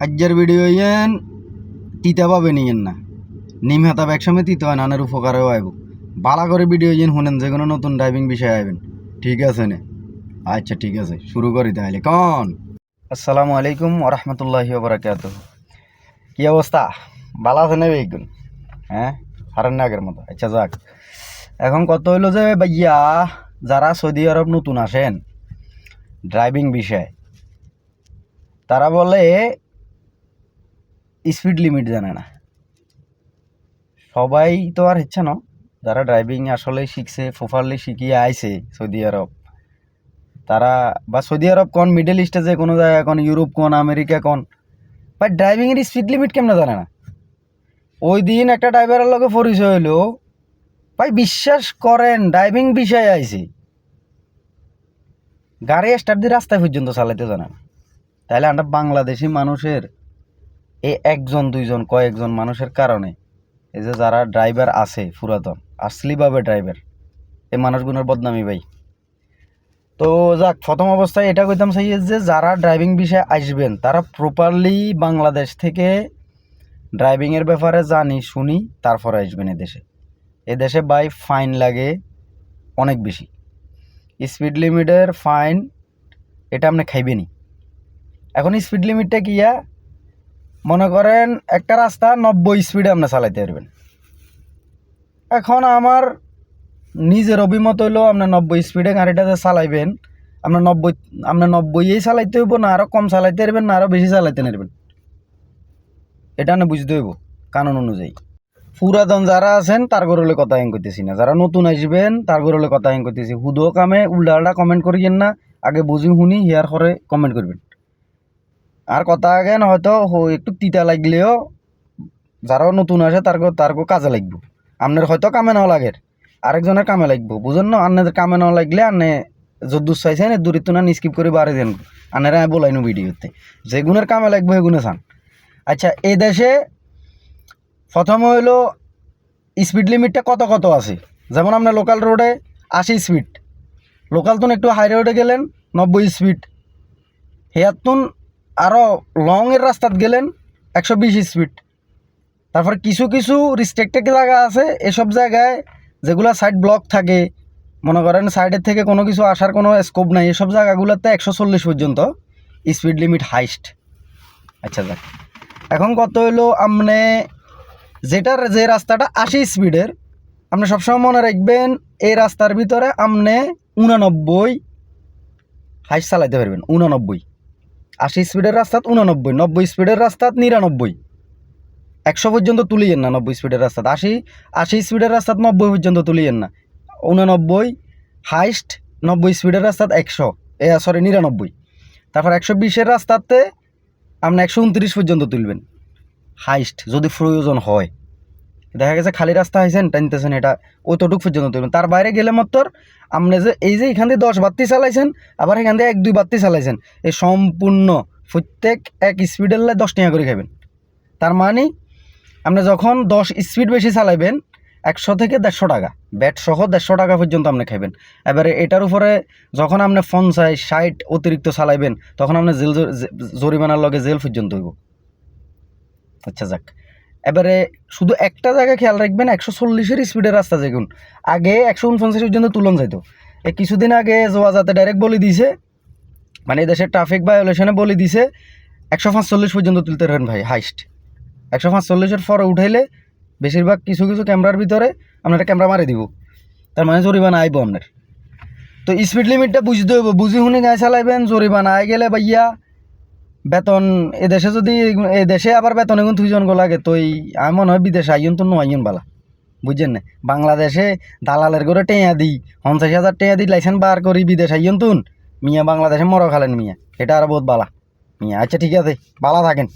আজ্যের video yen, তিতা পাবে নিয়েন না। নিম হাতা একসময় তিতা হয় নানের উপকারেও আইব। বালা করে ভিডিও ইয়েন শুনেন, যে কোনো নতুন ড্রাইভিং বিষয়ে আইবেন। ঠিক আছে নে? আচ্ছা ঠিক আছে, শুরু করি তাহলে। কন। আসসালামু আলাইকুম ওরহমতুল্লাহি বারাকাত কি অবস্থা? বালা আছে না বেগুন? হ্যাঁ? হারান না আগের মতো। আচ্ছা যাক। এখন কত হইল যে, ভাইয়া, যারা সৌদি আরব নতুন আসেন ড্রাইভিং বিষয়ে, তারা বলে স্পিড লিমিট জানে না। সবাই তো আর হচ্ছে না, যারা ড্রাইভিং আসলে শিখছে প্রপারলি শিখিয়ে আইছে সৌদি আরব। তারা বা সৌদি আরব কোন মিডল ইস্টে যে কোনো জায়গায় কোন, ইউরোপ কোন, আমেরিকা কোন বা ড্রাইভিংয়ের স্পিড লিমিট কেমনে জানে না? ওই দিন একটা ড্রাইভারের লগে পরিচয় হইল, ভাই, বিশ্বাস করেন ড্রাইভিং বিষয়ে আইছে। গাড়ি স্টার্ট দিয়ে রাস্তায় পর্যন্ত চালাইতে জানে না। তাহলে আমরা বাংলাদেশি মানুষের এই একজন, দুইজন, কয়েকজন মানুষের কারণে। এই যে যারা ড্রাইভার আছে, পুরাতন আসলিভাবে ড্রাইভার এই মানুষগুলোর বদনামি ভাই। তো যাক, প্রথম অবস্থায় এটা কইতাম চাই যে যারা ড্রাইভিং বিষয়ে আসবেন, তারা প্রপারলি বাংলাদেশ থেকে ড্রাইভিংয়ের ব্যাপারে জানি, শুনি, তারপরে আসবেন এদেশে এদেশে বাই ফাইন লাগে অনেক বেশি। স্পিড লিমিটের ফাইন এটা আপনি খাইবেনই। এখন স্পিড লিমিটটা কিয়া মনে করেন একটা রাস্তা নব্বই স্পিডে আপনি চালাইতে পারবেন। এখন আমার নিজের অভিমত হইল আপনার নব্বই স্পিডে গাড়িটাতে চালাইবেন আপনার নব্বই আপনার নব্বইয়েই চালাইতে হইব না আরও কম চালাইতে পারবেন না আরও বেশি চালাইতে পারবেন। এটা আপনি বুঝতে হইব, কানুন অনুযায়ী। পুরাতন যারা আছেন, তার গরলে কথা হেং করতেছি না। যারা নতুন আসবেন, তার গরলে কথা হেং করতেছি। হুদো কামে উল্টা কমেন্ট করিয়েন না। আগে বুঝি, শুনি হিয়ার করে কমেন্ট করবেন। আর কথা আগে হয়তো একটু তিতা লাগলেও যারাও নতুন আসে তার তার কাজে লাগবে। আপনার হয়তো কামে নাও লাগে, আরেকজনের কামে লাগবো। বুঝেন না আপনাদের কামে নাও লাগলে আনে যদ্দূর চাইছেন দূরিত না স্কিপ করে বাড়ি দেন। আনেরা বলাইনো ভিডিওতে। যে গুণের কামে লাগবে এগুনে চান। আচ্ছা এই দেশে প্রথমে হইল স্পিড লিমিটটা কত কত আছে? যেমন আপনার লোকাল রোডে আশি স্পিড। লোকাল তুন একটু হাই রোডে গেলেন, নব্বই স্পিড। হেয়াতুন আরও লংয়ের রাস্তাত গেলেন একশো বিশ স্পিড তারপর কিছু কিছু রিস্ট্রিক্টেড জায়গা আছে, এসব জায়গায় যেগুলো সাইড ব্লক থাকে, মনে করেন সাইডের থেকে কোনো কিছু আসার কোনো স্কোপ নাই, এসব জায়গাগুলোতে একশো চল্লিশ পর্যন্ত স্পিড লিমিট হাইস্ট আচ্ছা যাক, এখন কত হলো আপনি যেটার যে রাস্তাটা আশি স্পিডের আপনি সবসময় মনে রাখবেন, এই রাস্তার ভিতরে আপনি উনানব্বই হাইস্ট চালাইতে পারবেন, উনানব্বই। আশি স্পিডের রাস্তাত উনানব্বই নব্বই স্পিডের রাস্তাত নিরানব্বই। একশো পর্যন্ত তুলিয়েন না নব্বই স্পিডের রাস্তাত। আশি আশি স্পিডের রাস্তাত নব্বই পর্যন্ত তুলিয়েন না। উনানব্বই হাইস্ট নব্বই স্পিডের রাস্তাত একশো। এ, সরি, নিরানব্বই। তারপর একশো বিশের রাস্তাতে আপনি একশো উনত্রিশ পর্যন্ত তুলবেন। হাইস্ট যদি প্রয়োজন হয়। দেখা গেছে খালি রাস্তা হয়েছেন টানতেছেন এটা, অতটুক পর্যন্ত তুলবেন তার বাইরে গেলে মাত্র আপনি যে এই যে এখান দিয়ে দশ বাত্তি চালাইছেন, আবার এখান দিয়ে এক দুই বাত্তি চালাইছেন এই সম্পূর্ণ প্রত্যেক এক স্পিডের লাই দশ টাকা করে খাবেন তার মানে আপনি যখন দশ স্পিড বেশি চালাইবেন, একশো থেকে দেড়শো টাকা, ব্যাট সহ দেড়শো টাকা পর্যন্ত আপনি খাইবেন। এবারে এটার উপরে যখন আপনি পঞ্চাশ, ষাট অতিরিক্ত চালাইবেন, তখন আপনি জেল জরিমানার লগে জেল পর্যন্ত হইব। আচ্ছা যাক। এবারে শুধু একটা জায়গায় খেয়াল রাখবেন, একশো চল্লিশের স্পিডের রাস্তা যেগুন আগে একশো উনপঞ্চাশ পর্যন্ত তুলন যাইতো। এই কিছুদিন আগে জোয়া যাতে ডাইরেক্ট বলে দিছে মানে দেশের ট্রাফিক ভায়োলেশনে বলে দিছে, একশো পাঁচচল্লিশ পর্যন্ত তুলতে পারবেন ভাই হাইস্ট একশো পাঁচচল্লিশের পরে উঠাইলে বেশিরভাগ কিছু কিছু ক্যামেরার ভিতরে আপনার ক্যামেরা মারি দিব। তার মানে জরিমানা আইব আপনার। তো স্পিড লিমিটটা বুঝতে হইব, বুঝি শুনি গাড়ি চালাইবেন, জরিমানা আই গেলে ভাইয়া বেতন এদেশে দেশে যদি এদেশে দেশে আবার বেতন এখন দুইজন গো লাগে, তো আমি মনে হয় বিদেশে আইন তো নয়ন বালা। বুঝছেন না? বাংলাদেশে দালালের করে টেঁয়া দিই, পঞ্চাশ হাজার টেঁয়া দিই, লাইসেন্স বার করি, বিদেশ আইন তুন। মিয়া বাংলাদেশে মরা খালেন মিয়া। এটা আর বহুত বালা। মিয়া আচ্ছা ঠিক আছে, বালা থাকেন।